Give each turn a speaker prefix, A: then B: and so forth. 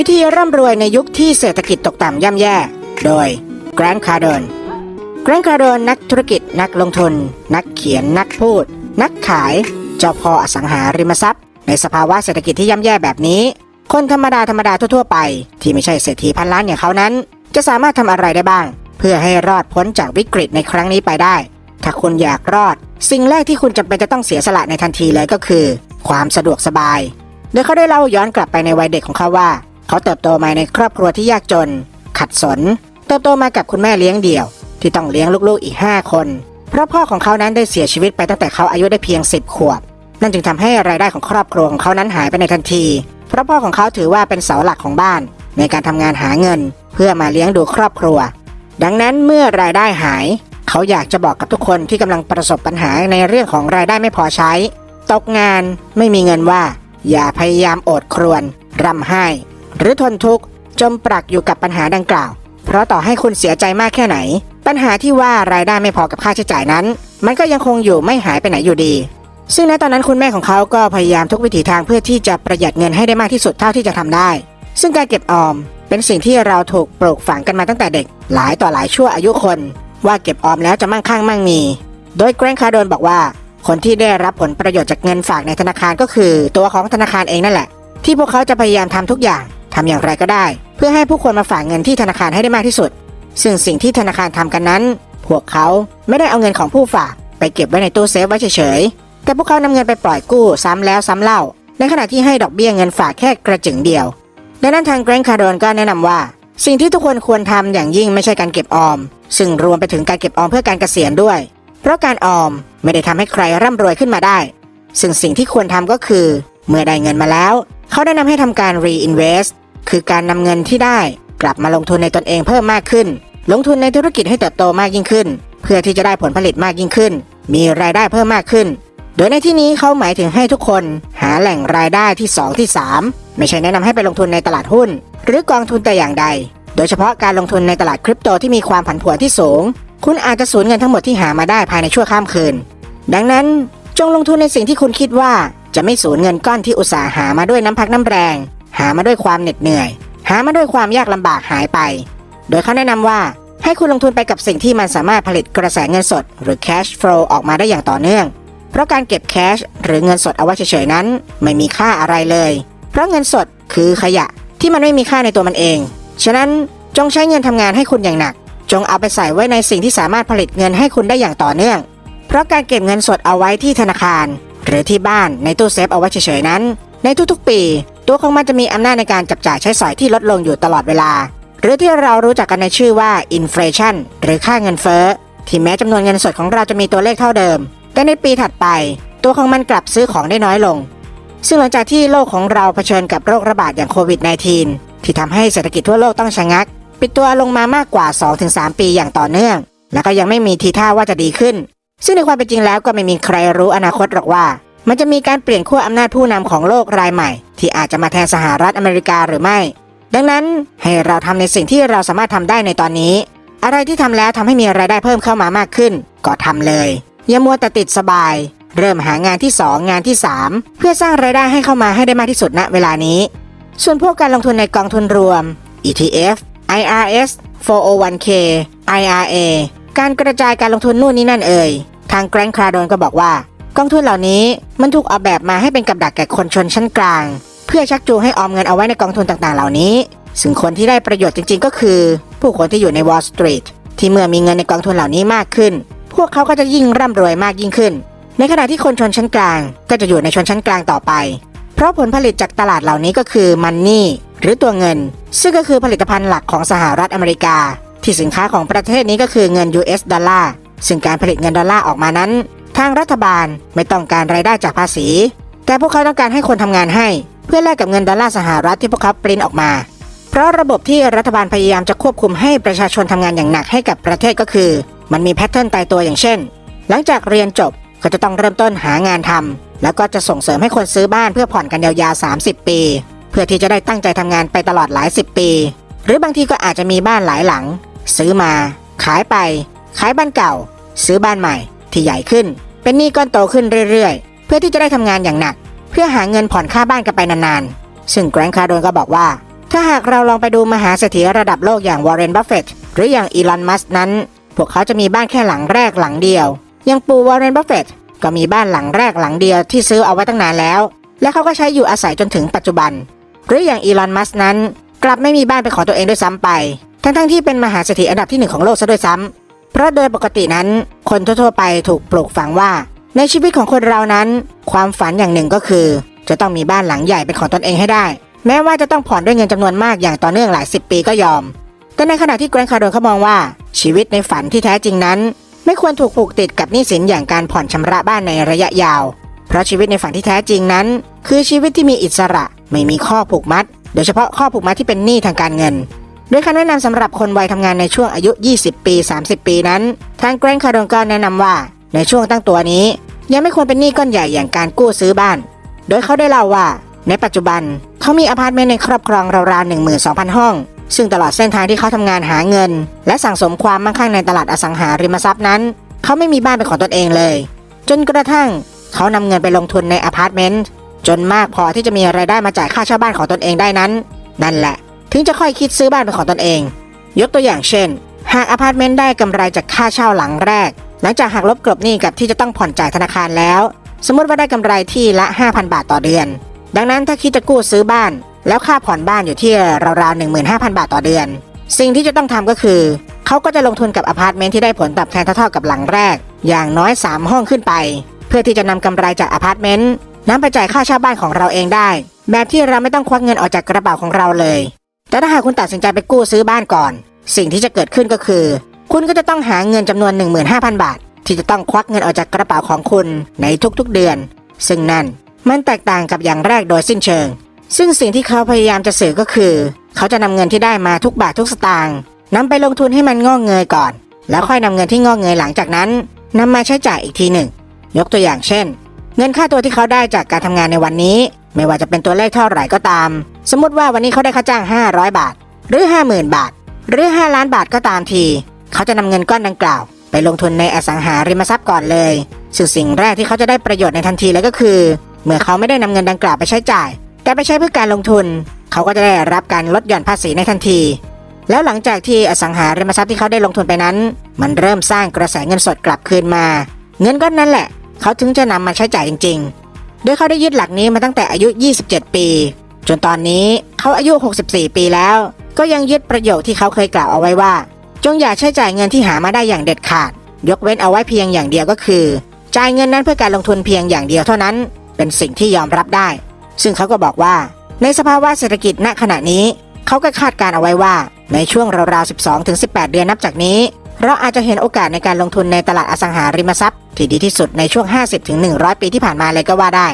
A: วิธีร่ำรวยในยุคที่เศรษฐกิจตกต่ำย่ำแย่ โดยแกรนคาร์ดอนแกรนคาร์ดอนนักธุรกิจนักลงทุน นักเขียนนักพูด นักขาย เจ้าพ่ออสังหาริมทรัพย์ ในสภาวะเศรษฐกิจที่ย่ำแย่แบบนี้ คนธรรมดาธรรมดาทั่วๆไป ที่ไม่ใช่เศรษฐีพันล้านอย่างเขานั้น จะสามารถทำอะไรได้บ้าง เพื่อให้รอดพ้นจากวิกฤตในครั้งนี้ไปได้ ถ้าคุณอยากรอด สิ่งแรกที่คุณจำเป็นจะต้องเสียสละในทันทีเลยก็คือ ความสะดวกสบายโดยเขาได้เล่าย้อนกลับไปในวัยเด็กของเขาว่า เขาเติบโตมาในครอบครัวที่ยากจน ขัดสน เติบโตมากับคุณแม่เลี้ยงเดี่ยว ที่ต้องเลี้ยงลูกๆอีก 5 คน เพราะพ่อของเขานั้นได้เสียชีวิตไปตั้งแต่เขาอายุได้เพียง 10 ขวบ นั่นจึงทำให้รายได้ของครอบครัวของเขานั้นหายไปในทันที เพราะพ่อของเขาถือว่าเป็นเสาหลักของบ้าน ในการทำงานหาเงิน เพื่อมาเลี้ยงดูครอบครัว ดังนั้นเมื่อรายได้หาย เขาอยากจะบอกกับทุกคนที่กำลังประสบปัญหาในเรื่องของรายได้ไม่พอใช้ ตกงานไม่มีเงินว่า อย่าพยายามอดครวญร่ำไห้ หรือทนทุกข์จมปลักอยู่กับปัญหาดังกล่าว เพราะต่อให้คุณเสียใจมากแค่ไหน ปัญหาที่ว่ารายได้ไม่พอกับค่าใช้จ่ายนั้น มันก็ยังคงอยู่ไม่หายไปไหนอยู่ดี ซึ่งณตอนนั้นคุณแม่ของเขาก็พยายามทุกวิถีทางเพื่อที่จะประหยัดเงินให้ได้มากที่สุดเท่าที่จะทำได้ ซึ่งการเก็บออมเป็นสิ่งที่เราถูกปลูกฝังกันมาตั้งแต่เด็ก หลายต่อหลายชั่วอายุคน ว่าเก็บออมแล้วจะมั่งคั่งมั่งมี โดยแกรนคาร์โดนบอกว่า คนที่ได้รับผลประโยชน์จากเงินฝากในธนาคารก็คือ ตัวของธนาคารเองนั่นแหละ ที่พวกเขาจะพยายามทำทุกอย่าง ทำอย่างไรก็ได้ เพื่อให้ผู้คนมาฝากเงินที่ธนาคารให้ได้มากที่สุด ซึ่งสิ่งที่ธนาคารทำกันนั้น พวกเขาไม่ได้เอาเงินของผู้ฝาก ไปเก็บไว้ในตู้เซฟไว้เฉยๆ แต่พวกเขานำเงินไปปล่อยกู้ซ้ำแล้วซ้ำเล่า ในขณะที่ให้ดอกเบี้ยเงินฝากแค่กระจึงเดียวดังนั้นทางแกรนคาร์โดนก็แนะนำว่า สิ่งที่ทุกคนควรทำอย่างยิ่งไม่ใช่การเก็บออม ซึ่งรวมไปถึงการเก็บออมเพื่อการเกษียณด้วย เพราะการออมไม่ได้ทำให้ใครร่ำรวยขึ้นมาได้ ซึ่งสิ่งที่ควรทำก็คือ เมื่อได้เงินมาแล้ว เขาแนะนำให้ทำการ reinvest คือการนำเงินที่ได้กลับมาลงทุนในตนเองเพิ่มมากขึ้น ลงทุนในธุรกิจให้เติบโตมากยิ่งขึ้น เพื่อที่จะได้ผลผลิตมากยิ่งขึ้น มีรายได้เพิ่มมากขึ้น โดยในที่นี้เขาหมายถึงให้ทุกคนหาแหล่งรายได้ที่ 2 ที่ 3 ไม่ใช่แนะนำให้ไปลงทุนในตลาดหุ้น หรือกองทุนแต่อย่างใด โดยเฉพาะการลงทุนในตลาดคริปโตที่มีความผันผวนที่สูง คุณอาจจะสูญเงินทั้งหมดที่หามาได้ภายในชั่วข้ามคืน ดังนั้นจงลงทุนในสิ่งที่คุณคิดว่าจะไม่สูญเงินก้อนที่อุตสาห์หามาด้วยน้ำพักน้ำแรง หามาด้วยความเหน็ดเหนื่อย หามาด้วยความยากลำบากหายไป โดยเขาแนะนำว่าให้คุณลงทุนไปกับสิ่งที่มันสามารถผลิตกระแสเงินสด หรือ cash flow ออกมาได้อย่างต่อเนื่อง เพราะการเก็บแคชหรือเงินสดเอาไว้เฉยๆนั้น ไม่มีค่าอะไรเลย เพราะเงินสดคือขยะที่มันไม่มีค่าในตัวมันเอง ฉะนั้นจงใช้เงินทำงานให้คุณอย่างหนัก จงเอาไปใส่ไว้ในสิ่งที่สามารถผลิตเงินให้คุณได้อย่างต่อเนื่อง เพราะการเก็บเงินสดเอาไว้ที่ธนาคาร หรือที่บ้านในตู้เซฟเอาไว้เฉยๆนั้น ในทุกๆปี ตัวของมันจะมีอำนาจในการจับจ่ายใช้สอยที่ลดลงอยู่ตลอดเวลา หรือที่เรารู้จักกันในชื่อว่าอินฟลชันหรือค่าเงินเฟ้อที่แม้จำนวนเงินสดของเราจะมีตัวเลขเท่าเดิม แต่ในปีถัดไป ตัวของมันกลับซื้อของได้น้อยลง ซึ่งหลังจากที่โลกของเราเผชิญกับโรคระบาดอย่างโควิด -19 ที่ทำให้เศรษฐกิจทั่วโลกต้องชะงัก ปิดตัวลงมามากกว่า 2-3 ปีอย่างต่อเนื่อง แล้วก็ยังไม่มีทีท่าว่าจะดีขึ้น ซึ่งในความเป็นจริงแล้วก็ไม่มีใครรู้อนาคตหรอกว่า มันจะมีการเปลี่ยนขั้วอำนาจผู้นำของโลกรายใหม่ ที่อาจจะมาแทนสหรัฐอเมริกาหรือไม่ ดังนั้นให้เราทำในสิ่งที่เราสามารถทำได้ในตอนนี้ อะไรที่ทำแล้วทำให้มีรายได้เพิ่มเข้ามามากขึ้น ก็ทำเลย อย่ามัวแต่ติดสบาย เริ่มหางานที่ 2 งานที่ 3 เพื่อสร้างรายได้ให้เข้ามาให้ได้มากที่สุดณเวลานี้ ส่วนพวกการลงทุนในกองทุนรวม ETF IRS 401k IRA การกระจายการลงทุนนู่นนี่นั่นเอ่ย ทางแกรนคาร์โดนก็บอกว่า กองทุนเหล่านี้มันถูกออกแบบมาให้เป็นกับดักแก่คนชนชั้นกลาง เพื่อชักจูงให้ออมเงินเอาไว้ในกองทุนต่างๆ เหล่านี้ ซึ่งคนที่ได้ประโยชน์จริง ๆ ก็คือ ผู้คนที่อยู่ใน Wall Street ที่เมื่อมีเงินในกองทุนเหล่านี้มากขึ้น พวกเขาก็จะยิ่งร่ำรวยมากยิ่งขึ้น ในขณะที่คนชนชั้นกลาง ก็จะอยู่ในชนชั้นกลางต่อไป เพราะผลผลิตจากตลาดเหล่านี้ก็คือมันนี่หรือตัวเงิน ซึ่งก็คือผลิตภัณฑ์หลักของสหรัฐอเมริกา ที่สินค้าของประเทศนี้ก็คือเงิน US ดอลลาร์ซึ่งการผลิตเงินดอลลาร์ออกมานั้น ทางรัฐบาลไม่ต้องการรายได้จากภาษี แต่พวกเขาต้องการให้คนทำงานให้ เพื่อแลกกับเงินดอลลาร์สหรัฐที่พวกเขาปริ้นออกมา เพราะระบบที่รัฐบาลพยายามจะควบคุมให้ประชาชนทำงานอย่างหนักให้กับประเทศก็คือ มันมีแพทเทิร์นตายตัวอย่างเช่น หลังจากเรียนจบก็จะต้องเริ่มต้นหางานทำแล้วก็จะส่งเสริมให้คนซื้อบ้านเพื่อผ่อนกันยาวๆ30 ปี เพื่อที่จะได้ตั้งใจทำงานไปตลอดหลายสิบปี หรือบางทีก็อาจจะมีบ้านหลายหลัง ซื้อมา ขายไป ขายบ้านเก่า ซื้อบ้านใหม่ที่ใหญ่ขึ้น เป็นหนี้ก้อนโตขึ้นเรื่อยๆ เพื่อที่จะได้ทำงานอย่างหนัก เพื่อหาเงินผ่อนค่าบ้านกันไปนานๆ ซึ่งแกรนคาร์โดนก็บอกว่า ถ้าหากเราลองไปดูมหาเศรษฐีระดับโลกอย่างวอร์เรนบัฟเฟตหรืออย่างอีลอนมัสก์นั้น พวกเขาจะมีบ้านแค่หลังแรกหลังเดียวอย่างปู่วอร์เรนบัฟเฟตก็มีบ้านหลังแรกหลังเดียวที่ซื้อเอาไว้ตั้งนานแล้ว และเขาก็ใช้อยู่อาศัยจนถึงปัจจุบัน หรืออย่างอีลอนมัสก์นั้น กลับไม่มีบ้านเป็นของตัวเองด้วยซ้ำไป ทั้งๆที่เป็นมหาเศรษฐีอันดับที่หนึ่งของโลกซะด้วยซ้ำ เพราะโดยปกตินั้นคนทั่วๆไปถูกปลูกฝังว่า ในชีวิตของคนเรานั้น ความฝันอย่างหนึ่งก็คือ จะต้องมีบ้านหลังใหญ่เป็นของตนเองให้ได้ แม้ว่าจะต้องผ่อนด้วยเงินจำนวนมากอย่างต่อเนื่องหลายสิบปีก็ยอม แต่ในขณะที่แกรนคาร์โดนเขามองว่า ชีวิตในฝันที่แท้จริงนั้น ไม่ควรถูกผูกติดกับหนี้สินอย่างการผ่อนชำระบ้านในระยะยาว เพราะชีวิตในฝันที่แท้จริงนั้น คือชีวิตที่มีอิสระไม่มีข้อผูกมัด โดยเฉพาะข้อผูกมัดที่เป็นหนี้ทางการเงิน โดยคำแนะนำสำหรับคนวัยทำงานในช่วงอายุ 20 ปี 30 ปีนั้น ทางแกรนคาร์ดนก็แนะนำว่า ในช่วงตั้งตัวนี้ ยังไม่ควรเป็นหนี้ก้อนใหญ่อย่างการกู้ซื้อบ้าน โดยเขาได้เล่าว่า ในปัจจุบันเขามีอพาร์ตเมนต์ในครอบครองราวๆ12,000 ห้อง ซึ่งตลอดเส้นทางที่เขาทำงานหาเงิน และสั่งสมความมั่งคั่งในตลาดอสังหาริมทรัพย์นั้น เขาไม่มีบ้านเป็นของตนเองเลย จนกระทั่งเขานำเงินไปลงทุนในอพาร์ตเมนต์จนมากพอที่จะมีรายได้มาจ่ายค่าเช่าบ้านของตนเองได้นั้น นั่นแหละ ถึงจะค่อยคิดซื้อบ้านเป็นของตนเอง ยกตัวอย่างเช่น หากอพาร์ตเมนต์ได้กำไรจากค่าเช่าหลังแรก หลังจากหักลบกลบหนี้กับที่จะต้องผ่อนจ่ายธนาคารแล้ว สมมติว่าได้กำไรที่ละ 5,000 บาทต่อเดือน ดังนั้นถ้าคิดจะกู้ซื้อบ้าน แล้วค่าผ่อนบ้านอยู่ที่ราวๆ15,000 บาทต่อเดือน สิ่งที่จะต้องทำก็คือเขาก็จะลงทุนกับอพาร์ตเมนต์ที่ได้ผลตอบแทนเท่าๆกับหลังแรก อย่างน้อย 3 ห้องขึ้นไป เพื่อที่จะนำกำไรจากอพาร์ตเมนต์นำไปจ่ายค่าเช่าบ้านของเราเองได้ แบบที่เราไม่ต้องควักเงินออกจากกระเป๋าของเราเลย แต่ถ้าหากคุณตัดสินใจไปกู้ซื้อบ้านก่อน สิ่งที่จะเกิดขึ้นก็คือ คุณก็จะต้องหาเงินจำนวน 15,000 บาท ที่จะต้องควักเงินออกจากกระเป๋าของคุณในทุกๆเดือน ซึ่งนั่นมันแตกต่างกับอย่างแรกโดยสิ้นเชิง ซึ่งสิ่งที่เขาพยายามจะสื่อก็คือ เขาจะนำเงินที่ได้มาทุกบาททุกสตางค์นำไปลงทุนให้มันงอกเงยก่อน แล้วค่อยนำเงินที่งอกเงยหลังจากนั้นนำมาใช้จ่ายอีกทีหนึ่ง ยกตัวอย่างเช่น เงินค่าตัวที่เขาได้จากการทำงานในวันนี้ ไม่ว่าจะเป็นตัวเลขเท่าไหร่ก็ตาม สมมติว่าวันนี้เขาได้ค่าจ้าง 500 บาท หรือ 50,000 บาท หรือ 5 ล้านบาทก็ตามที เขาจะนำเงินก้อนดังกล่าว ไปลงทุนในอสังหาริมทรัพย์ก่อนเลยซึ่งสิ่งแรกที่เขาจะได้ประโยชน์ในทันทีเลยก็คือ เมื่อเขาไม่ได้นำเงินดังกล่าวไปใช้จ่าย แต่ไปใช้เพื่อการลงทุน เขาก็จะได้รับการลดหย่อนภาษีในทันที แล้วหลังจากที่อสังหาริมทรัพย์ที่เขาได้ลงทุนไปนั้น มันเริ่มสร้างกระแสเงินสดกลับคืนมา เงินก้อนนั้นแหละ เขาถึงจะนำมาใช้จ่ายจริงๆ โดยเขาได้ยึดหลักนี้มาตั้งแต่อายุ 27 ปี จนตอนนี้เขาอายุ 64 ปีแล้ว ก็ยังยึดประโยคที่เขาเคยกล่าวเอาไว้ว่า จงอย่าใช้จ่ายเงินที่หามาได้อย่างเด็ดขาด ยกเว้นเอาไว้เพียงอย่างเดียวก็คือ จ่ายเงินนั้นเพื่อการลงทุนเพียงอย่างเดียวเท่านั้น เป็นสิ่งที่ยอมรับได้ ซึ่งเขาก็บอกว่า ในสภาวะเศรษฐกิจณขณะนี้ เขาก็คาดการเอาไว้ว่า ในช่วงราวๆ 12-18 เดือนนับจากนี้ เราอาจจะเห็นโอกาสในการลงทุนในตลาดอสังหาริมทรัพย์ที่ดีที่สุดในช่วง 50-100 ปีที่ผ่านมาเลยก็ว่าได้